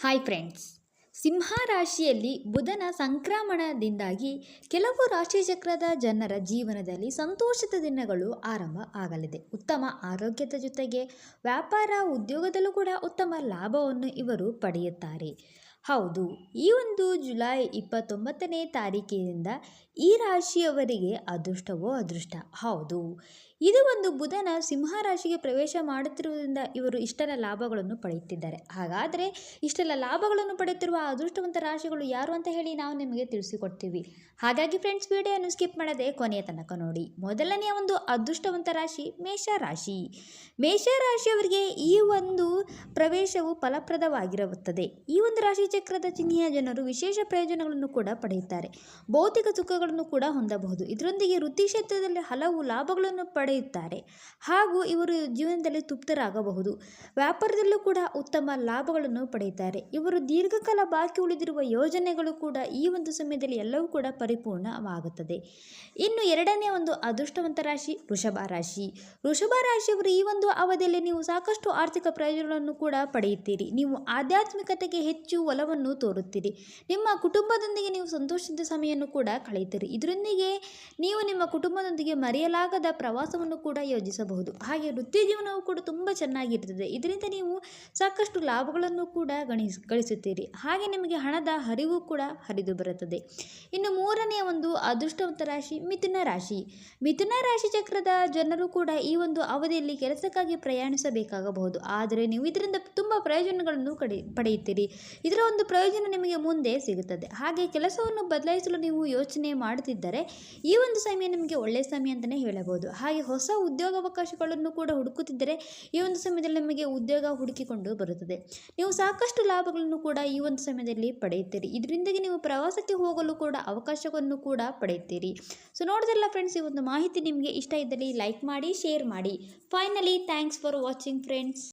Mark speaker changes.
Speaker 1: Hi friends ಸಿಂಹ ರಾಶಿಯಲ್ಲಿ ಬುಧನ ಸಂಕ್ರಮಣದಿಂದಾಗಿ ಕೆಲವು ರಾಶಿಚಕ್ರದ ಜನರ ಜೀವನದಲ್ಲಿ ಸಂತೋಷದ ದಿನಗಳು ಆರಂಭ ಆಗಲಿದೆ. ಉತ್ತಮ ಆರೋಗ್ಯದ ಜೊತೆಗೆ ವ್ಯಾಪಾರ ಉದ್ಯೋಗದಲ್ಲೂ ಕೂಡ ಉತ್ತಮ ಲಾಭವನ್ನು ಇವರು ಪಡೆಯುತ್ತಾರೆ. ಹೌದು, ಈ ಒಂದು ಜುಲೈ ಇಪ್ಪತ್ತೊಂಬತ್ತನೇ ತಾರೀಕಿನಿಂದ ಈ ರಾಶಿಯವರಿಗೆ ಅದೃಷ್ಟವೋ ಅದೃಷ್ಟ? ಹೌದು ಇದು ಒಂದು ಬುಧನ ಸಿಂಹ ರಾಶಿಗೆ ಪ್ರವೇಶ ಮಾಡುತ್ತಿರುವುದರಿಂದ ಇವರು ಇಷ್ಟೆಲ್ಲ ಲಾಭಗಳನ್ನು ಪಡೆಯುತ್ತಿದ್ದಾರೆ. ಹಾಗಾದರೆ ಇಷ್ಟೆಲ್ಲ ಲಾಭಗಳನ್ನು ಪಡೆಯುತ್ತಿರುವ ಅದೃಷ್ಟವಂತ ರಾಶಿಗಳು ಯಾರು ಅಂತ ಹೇಳಿ ನಾವು ನಿಮಗೆ ತಿಳಿಸಿಕೊಡ್ತೀವಿ. ಹಾಗಾಗಿ ಫ್ರೆಂಡ್ಸ್ ವಿಡಿಯೋಯನ್ನು ಸ್ಕಿಪ್ ಮಾಡದೆ ಕೊನೆಯ ತನಕ ನೋಡಿ. ಮೊದಲನೆಯ ಒಂದು ಅದೃಷ್ಟವಂತ ರಾಶಿ ಮೇಷ ರಾಶಿ. ಮೇಷ ರಾಶಿಯವರಿಗೆ ಈ ಒಂದು ಪ್ರವೇಶವು ಫಲಪ್ರದವಾಗಿರುತ್ತದೆ. ಈ ಒಂದು ರಾಶಿ ಚಕ್ರದ ಚಿಹ್ನೆಯ ಜನರು ವಿಶೇಷ ಪ್ರಯೋಜನಗಳನ್ನು ಕೂಡ ಪಡೆಯುತ್ತಾರೆ. ಭೌತಿಕ ಸುಖಗಳನ್ನು ಕೂಡ ಹೊಂದಬಹುದು. ಇದರೊಂದಿಗೆ ವೃತ್ತಿ ಕ್ಷೇತ್ರದಲ್ಲಿ ಹಲವು ಲಾಭಗಳನ್ನು ಪಡೆಯುತ್ತಾರೆ. ಹಾಗೂ ಇವರು ಜೀವನದಲ್ಲಿ ತೃಪ್ತರಾಗಬಹುದು. ವ್ಯಾಪಾರದಲ್ಲೂ ಕೂಡ ಉತ್ತಮ ಲಾಭಗಳನ್ನು ಪಡೆಯುತ್ತಾರೆ. ಇವರು ದೀರ್ಘಕಾಲ ಬಾಕಿ ಉಳಿದಿರುವ ಯೋಜನೆಗಳು ಕೂಡ ಈ ಒಂದು ಸಮಯದಲ್ಲಿ ಎಲ್ಲವೂ ಕೂಡ ಪರಿಪೂರ್ಣವಾಗುತ್ತದೆ. ಇನ್ನು ಎರಡನೇ ಒಂದು ಅದೃಷ್ಟವಂತ ರಾಶಿ ವೃಷಭ ರಾಶಿ. ವೃಷಭ ರಾಶಿಯವರು ಈ ಒಂದು ಅವಧಿಯಲ್ಲಿ ನೀವು ಸಾಕಷ್ಟು ಆರ್ಥಿಕ ಪ್ರಯೋಜನಗಳನ್ನು ಕೂಡ ಪಡೆಯುತ್ತೀರಿ. ನೀವು ಆಧ್ಯಾತ್ಮಿಕತೆಗೆ ಹೆಚ್ಚು ಒಲವನ್ನು ತೋರುತ್ತೀರಿ. ನಿಮ್ಮ ಕುಟುಂಬದೊಂದಿಗೆ ನೀವು ಸಂತೋಷದ ಸಮಯವನ್ನು ಕೂಡ ಕಳೆಯುತ್ತೀರಿ. ಇದರೊಂದಿಗೆ ನೀವು ನಿಮ್ಮ ಕುಟುಂಬದೊಂದಿಗೆ ಮರೆಯಲಾಗದ ಪ್ರವಾಸವನ್ನು ಕೂಡ ಯೋಜಿಸಬಹುದು. ಹಾಗೆ ವೃತ್ತಿ ಜೀವನವು ಕೂಡ ತುಂಬ ಚೆನ್ನಾಗಿರ್ತದೆ. ಇದರಿಂದ ನೀವು ಸಾಕಷ್ಟು ಲಾಭಗಳನ್ನು ಕೂಡ ಗಳಿಸುತ್ತೀರಿ. ಹಾಗೆ ನಿಮಗೆ ಹಣದ ಹರಿವು ಕೂಡ ಹರಿದು ಬರುತ್ತದೆ. ಇನ್ನು ಮೂರನೆಯ ಒಂದು ಅದೃಷ್ಟವಂತ ರಾಶಿ ಮಿಥುನ ರಾಶಿ. ಮಿಥುನ ರಾಶಿ ಚಕ್ರದ ಜನರು ಕೂಡ ಈ ಒಂದು ಅವಧಿಯಲ್ಲಿ ಕೆಲಸಕ್ಕಾಗಿ ಪ್ರಯಾಣಿಸಬೇಕಾಗಬಹುದು. ಆದರೆ ನೀವು ಇದರಿಂದ ತುಂಬ ಪ್ರಯೋಜನಗಳನ್ನು ಕಡೆ, ಪಡೆಯುತ್ತೀರಿ. ಇದರ ಒಂದು ಪ್ರಯೋಜನ ನಿಮಗೆ ಮುಂದೆ ಸಿಗುತ್ತದೆ. ಹಾಗೆ ಕೆಲಸವನ್ನು ಬದಲಾಯಿಸಲು ನೀವು ಯೋಚನೆ ಮಾಡುತ್ತಿದ್ದರೆ ಈ ಒಂದು ಸಮಯ ನಿಮಗೆ ಒಳ್ಳೆಯ ಸಮಯ ಅಂತಲೇ ಹೇಳಬಹುದು. ಹಾಗೆ ಹೊಸ ಉದ್ಯೋಗಾವಕಾಶಗಳನ್ನು ಕೂಡ ಹುಡುಕುತ್ತಿದ್ದರೆ ಈ ಒಂದು ಸಮಯದಲ್ಲಿ ನಿಮಗೆ ಉದ್ಯೋಗ ಹುಡುಕಿಕೊಂಡು ಬರುತ್ತದೆ. ನೀವು ಸಾಕಷ್ಟು ಲಾಭಗಳನ್ನು ಕೂಡ ಈ ಒಂದು ಸಮಯದಲ್ಲಿ ಪಡೆಯುತ್ತೀರಿ. ಇದರಿಂದಾಗಿ ನೀವು ಪ್ರವಾಸಕ್ಕೆ ಹೋಗಲು ಕೂಡ ಅವಕಾಶವನ್ನು ಕೂಡ ಪಡೆಯುತ್ತೀರಿ. ಸೊ ನೋಡಿದ್ರಲ್ಲ ಫ್ರೆಂಡ್ಸ್ ಈ ಒಂದು ಮಾಹಿತಿ ನಿಮಗೆ ಇಷ್ಟ ಇದ್ದಲ್ಲಿ ಲೈಕ್ ಮಾಡಿ ಶೇರ್ ಮಾಡಿ. Finally thanks for watching friends